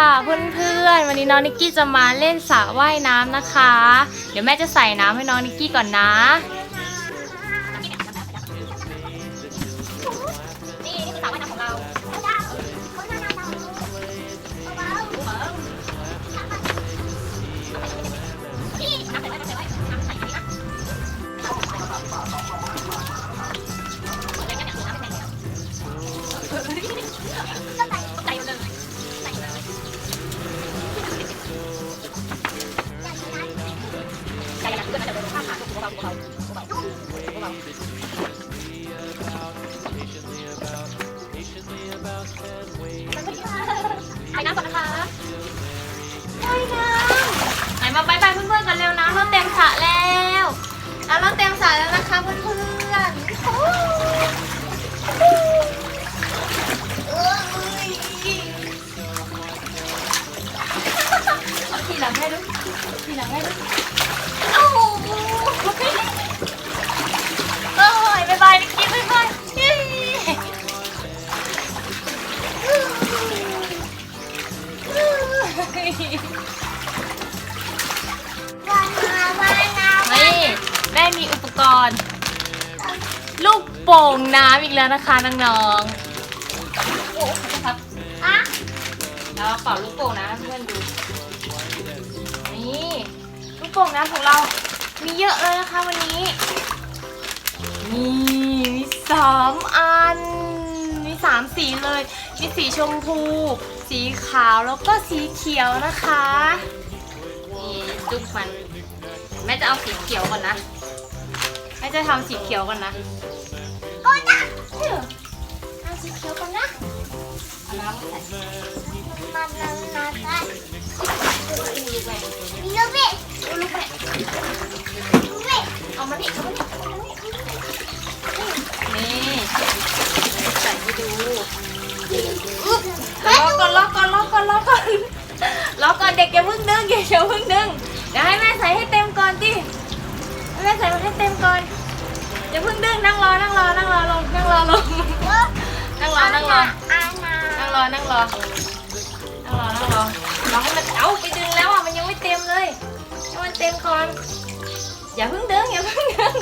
ค่ะเพื่อนๆ วันนี้น้องนิกกี้จะมาเล่นสระว่ายน้ำนะคะ เดี๋ยวแม่จะใส่น้ำให้น้องนิกกี้ก่อนนะ ไปน้ำก่อนนะคะไปน้ำไหนมาบายบายเพื่อนๆกันเร็วนะเราเต็มสระแล้วน้ำเราเต็มสระแล้วนะคะเพื่อนๆโอ้เอ้ยเอาทีหลังให้ดูทีหลังให้ดูเอ้า นี่แม่มีอุปกรณ์ ลูกโป่งน้ำอีกแล้วนะคะน้องๆโอ้ครับอะเราเป่าลูกโป่งน้ำให้เพื่อนดู นี่ลูกโป่งน้ำของเรา มีเยอะเลยนะคะวันนี้นี่มีสามอัน มีสามสีเลย มีสีชมพู สีขาวแล้วก็สีเขียวนะคะ นี่จุ๊บมัน แม่จะเอาสีเขียวก่อนนะ แม่จะทำสีเขียวก่อนนะก็ได้เอาสีเขียวก่อนนะเอาน้ำใส่มันน้ำน้ำใส่ลูกแม่ลูกแม่ลูกแม่ลูกแม่เอามานี่เอามานี่เอามานี่นี่ใส่ให้ดู ล็อกก่อนล็อกก่อนล็อกก่อนล็อกก่อนล็อกก่อนเด็กอย่าเพิ่งดึงอย่าเพิ่งดึงเดี๋ยวให้แม่ใส่ให้เต็มก่อนดิแม่ใส่มาให้เต็มก่อนอย่าเพิ่งดึงนั่งรอนั่งรอนั่งรอลงนั่งรอลงนั่งรอนั่งรอนั่งรอนั่งรอนั่งรอนั่งรอรอให้มันเอาไปดึงแล้วอะมันยังไม่เต็มเลยให้มันเต็มก่อนอย่าเพิ่งดึงอย่าเพิ่งดึง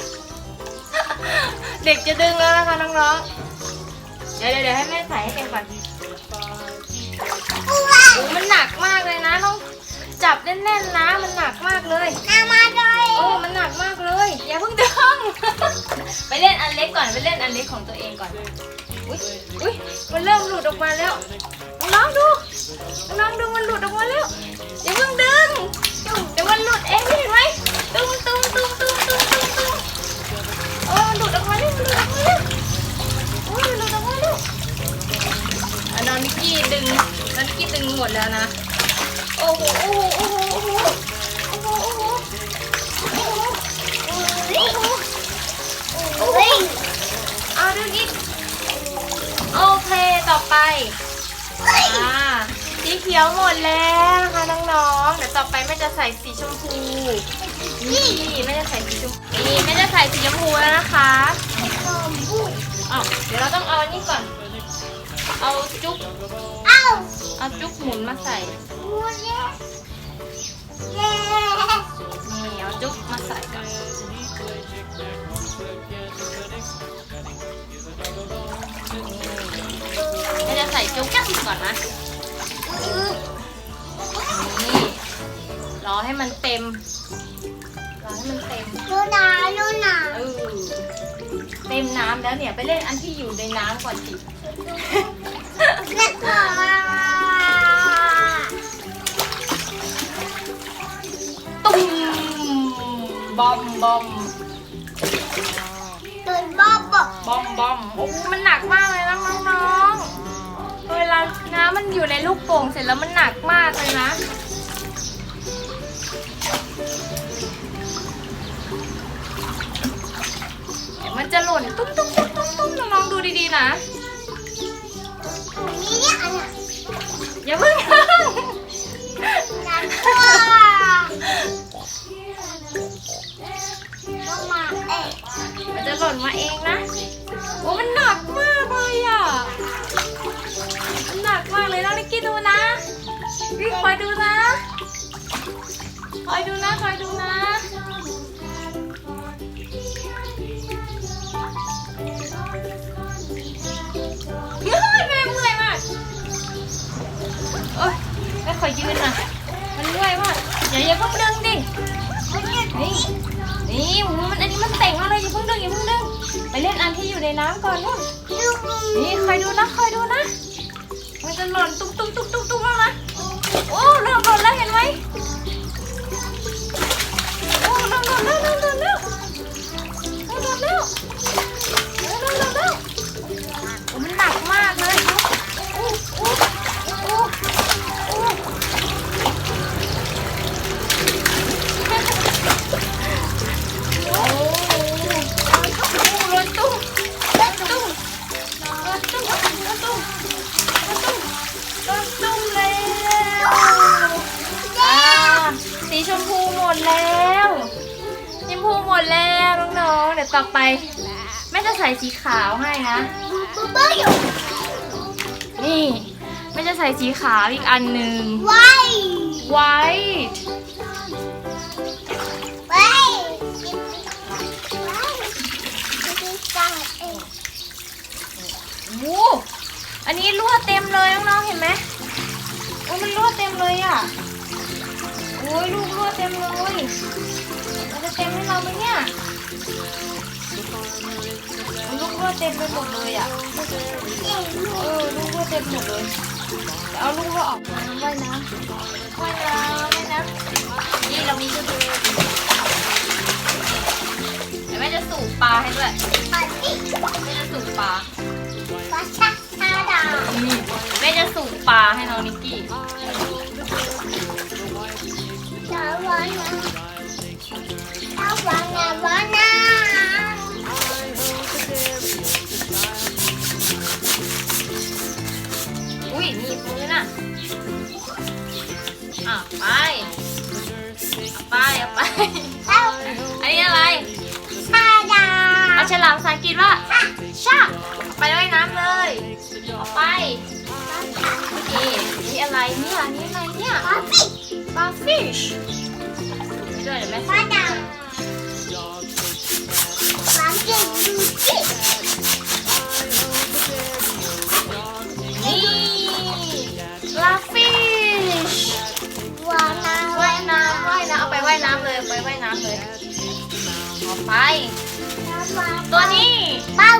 เด็กจะดึงแล้วนะคะน้องๆ เดี๋ยวเดี๋ยวเดี๋ยวให้แม่ใส่ให้เต็มก่อนโอ้มันหนักมากเลยนะต้องจับแน่นๆนะมันหนักมากเลยโอ้มันหนักมากเลยอย่าเพิ่งดึงไปเล่นอันเล็กก่อนไปเล่นอันเล็กของตัวเองก่อนอุ้ยอุ้ยมันเริ่มหลุดออกมาแล้วน้องๆดูน้องๆดูมันหลุดออกมาแล้วอย่าเพิ่งดึง เดี๋ยวเราต้องเอาอันนี้ก่อน เอาจุ๊บ เอาจุ๊บหมุนมาใส่นี่เอาจุ๊บมาใส่ก่อนแม่จะใส่จุ๊บก่อนนะนี่รอให้มันเต็ม รอให้มันเต็มเออเต็มน้ำแล้วเนี่ย ไปเล่นอันที่อยู่ในน้ำก่อนสิตุ้มบอมบอมบอมบอมโอ้โหมันหนักมากเลยนะน้องๆเวลาน้ำมันอยู่ในลูกโป่งเสร็จแล้วมันหนักมากเลยนะ มันจะหล่นตุ้มตุ้มตุ้มตุ้มตุ้มน้ดีๆนะถุงนี้เนี่อันเนี้ยอย่าเพิ่งน้ำตัวลงมาเอ๊ะมันจะหล่นมาเองนะ โอ้มันหนักมากเลยอะ มันหนักมากเลยน้องนิกกี้ดูนะพี่คอยดูนะ คอยดูนะ คอยดูนะ ไม่ค่อยยืนน่ะมันเมื่อยมากอย่าอย่าเพิ่งดึงดินี่นี่หูมันอันนี้มันเต่งอะไรอย่าเพิ่งดึงอย่าเพิ่งดึงไปเล่นอันที่อยู่ในน้ำก่อนนู่นนี่คอยดูนะคอยดูนะ มันจะหล่นตุ๊กตุ๊กตุ๊กตุ๊กตุ๊กแล้วนะ น้องๆเดี๋ยวต่อไปแม่จะใส่สีขาวให้นะบูบูอยู่นี่แม่จะใส่สีขาวอีกอันหนึ่ง ไว้ white ไว้ไว้ดูจังเอ๊ะโอ้อันนี้รั่วเต็มเลยน้องๆเห็นไหมโอ้มันรั่วเต็มเลยอะ โอ้ยลูกรั่วเต็มเลย มันจะเต็มให้เราไหมเนี่ยโอ้ ลูกรั่วเต็มไปหมดเลยอะเอ๊ะลูกเออลูกรั่วเต็มหมดเลยเดี๋ยวเอาลูกรั่วออกมาว่ายน้ำว่ายน้ำว่ายน้ำนี่เรามีชุดดูเดี๋ยวแม่จะสูบปลาให้ด้วยปาร์ตี้แม่จะสูบปลาปาชาชาดานี่แม่จะสูบปลาให้น้องนิกกี้สวรรค์สวรรค์สวรรค์อุ้ อน่ะอะไปเอาไปเอาไปเอาอันนี้อะไรชาดาเอาฉลามภาษาอังกฤษว่าชาไปว่ายน้ำเลยเอาไปนี่นี่อะไรเนี่ยอันนี้อะไรเนี่ยปาร์ตี้ปลา fish ไม่ด้วยเดี๋ยวแม่ชาดา ว่ายน้ำเลยเอาไปว่ายน้ำเลยเอาไป ตัวนี้ป้า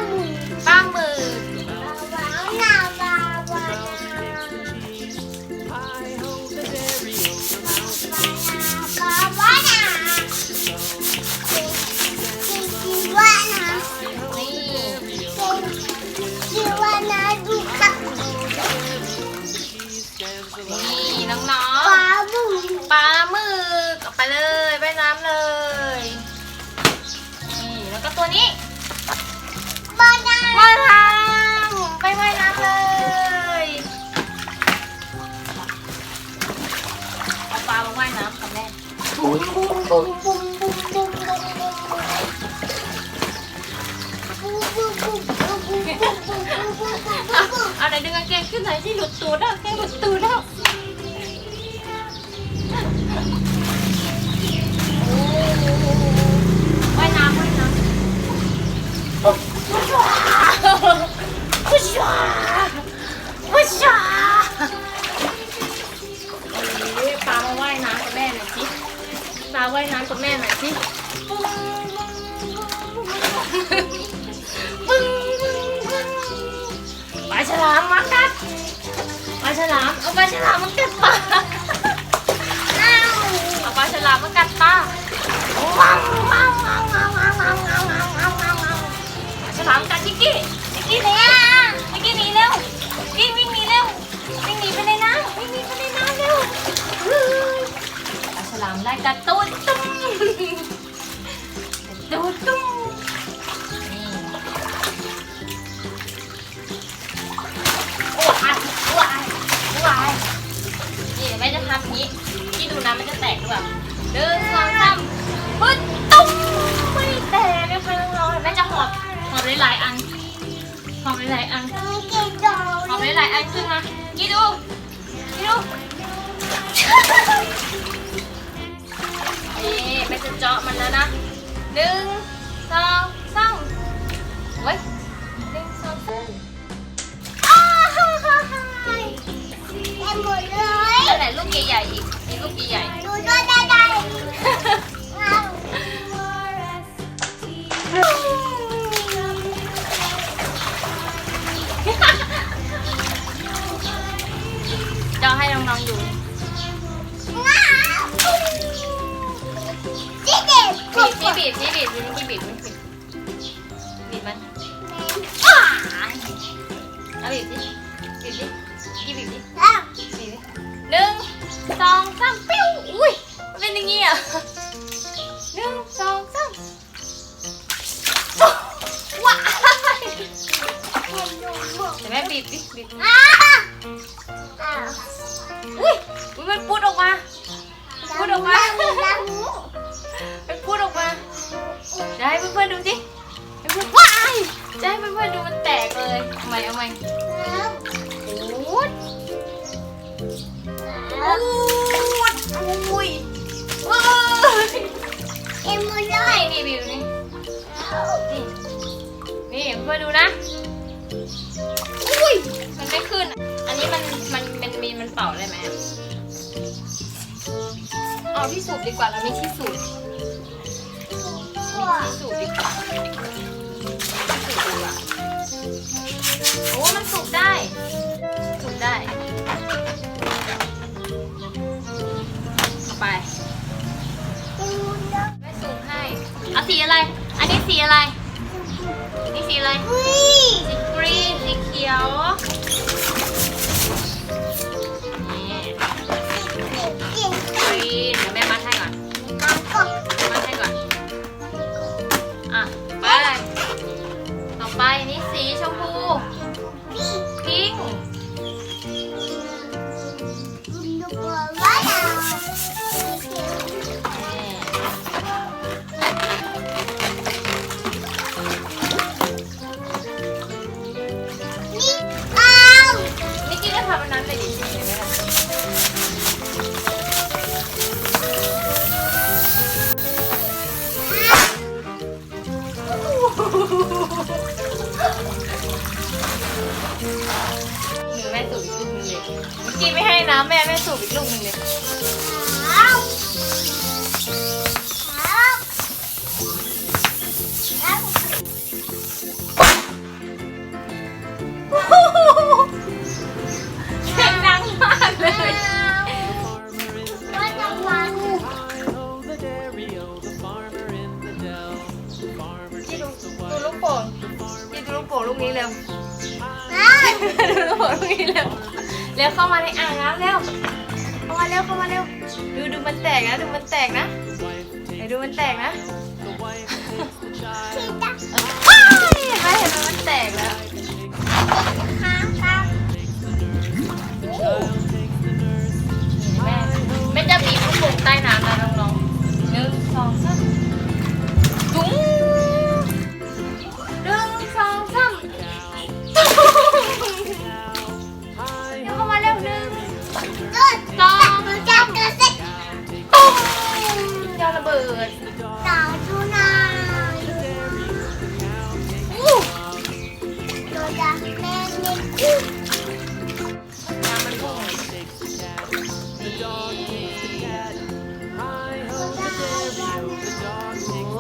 วนี้บอลน้ำบอลน้ำไปว่ายน้ำเลยเอาปลามาว่ายน้ำกับแม่บุ้มบุ้มอะไรดึงกางเกงขึ้นหน่อยที่หลุดตูดแล้วแกหลุดตูดแล้วโอ้ ว่ายน้ำกับแม่หน่อยสิปึ้งปึ้งปึ้งปึ้งปลาฉลามมากัดปลาฉลามเอาปลาฉลามมากัดปลาเอาปลาฉลามมากัดปลาว้าวว้าวว้าวว้าวว้าวว้าวว้าวว้าวว้าวว้าวว้าวปลาฉลามกัดจิกกี้จิกกี้เนี่ย ได้กระตุ้นตุ้มกระตุ้นตุ้มนี่โอ้ยโอ้ยโอ้ยนี่แม่จะทำนี้ที่ดูน้ำมันจะแตกหรือเเดินสองสามปึ๊บตุ้มไม่แตกเลยค่ะน้องๆแม่จะหอบหอบหลายๆอันหอบหลายๆอันหอบหลายๆอันขึ้นมากี่ดูกี่ดู นี่ไปจะเจาะมันแล้วนะหนึ่งสองสองเว้ยหนึ่งสองสามอ้าฮ่าฮ่าฮ่าเต็มหมดเลยอันไหนลูกใหญ่ๆอีกมีลูกใหญ่ๆดูด้วยได้ๆ สูตรดีกว่าสูตรดีกว่าโอ้มันสุกได้ สุกได้เอาไปแม่สูกให้เอาสีอะไร อันนี้สีอะไร นี่สีอะไร สีกรีน สีเขียว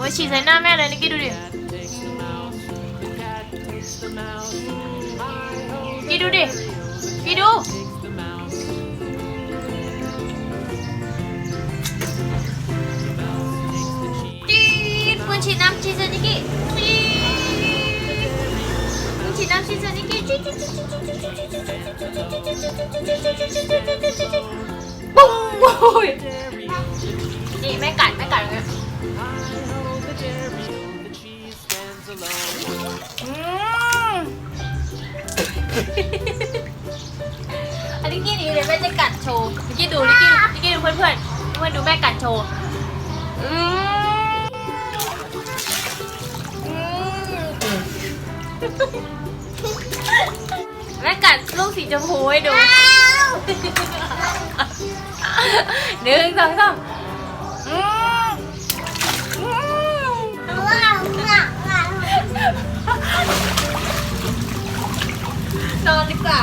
ยฉีดใส่หน้าแม่เลยนิกกี้ดูดิกี่ดูดิกี่ดูจีดปืนฉีดน้ำฉีดใส่นิกกี้จีดปืนฉีดน้ำฉีดใส่นิกกี้จีดปุ้งโอ้ยนี่แม่ไก่ อันนี้กินอีกเลยแม่จะกัดโชว์นิกกี้ดูนี่กี้นิกกี้ดูเพื่อนเพื่อนเพื่อนดูแม่กัดโชว์แม่กัดลูกสีชมพูให้ดูหนึ่งสองสาม อนดีกว่า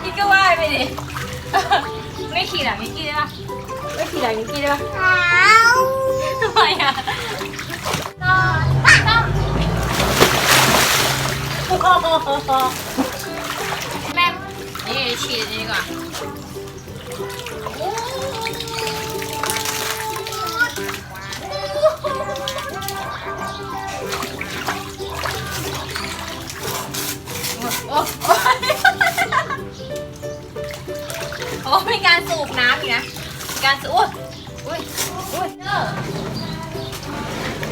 พี่ก็ว่ายไปดิ ไม่ขี่หลังมิกกี้ได้ปะไม่ขี่หลังมิกกี้ได้ปะว้าวทำไมอะนอนตั้มแม่นี่ฉีดนี่ดีกว่า โอ้โอ้โอ้มีการสูบน้ำอีกนะมีการสูบอุ้ยอุ้ยเออ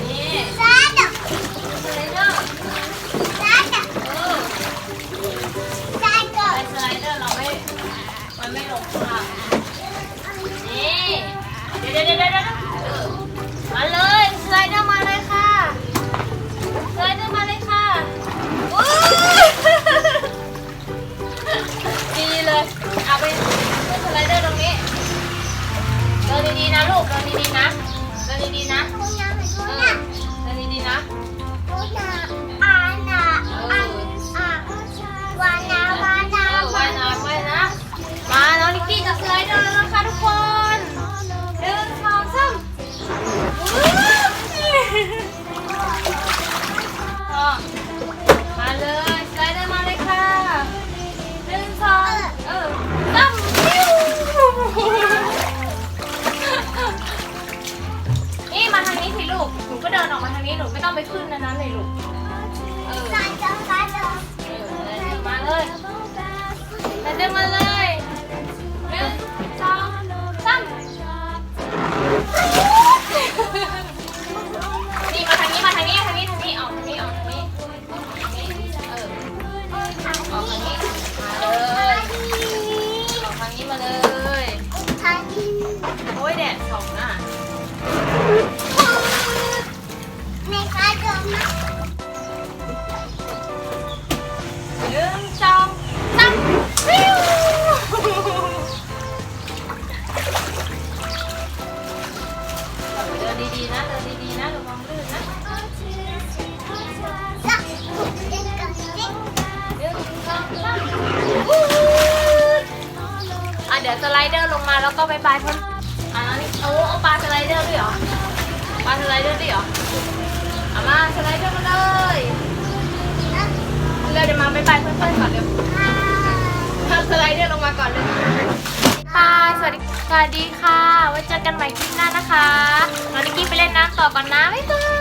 นี่ซาดะสไลเดอร์ซาดะเออซาดะไอสไลเดอร์เราไม่มันไม่ลงข้างนี่เดี๋ยวเดี๋ยวเดี๋ยวเดี๋ยวเออมาเลยสไลเดอร์มา นะลูกเดินดีๆนะเดินดีๆนะ ต้องไปขึ้นนะนั้นเลยลูก เออซาดะซาดะเออมาเลยสไลเดอร์มาเลย ดี๋ยวสไลเดอร์ลงมาแล้วก็บายบายเพื่อนอะแล้วนี่เอาเอาปลาสไลเดอร์ด้วยเหรอปลาสไลเดอร์ด้วยเหรอเอามาสไลเดอร์มาเลยเร็วเดี๋ยวมาบายบายเพื่อนๆก่อนเร็วเอาสไลเดอร์ลงมาก่อนเลยค่ะสวัสดีสวัสดีค่ะ ไว้เจอกันใหม่คลิปหน้านะคะน้องนิกกี้ไปเล่นน้ำต่อก่อนนะบ๊ายบาย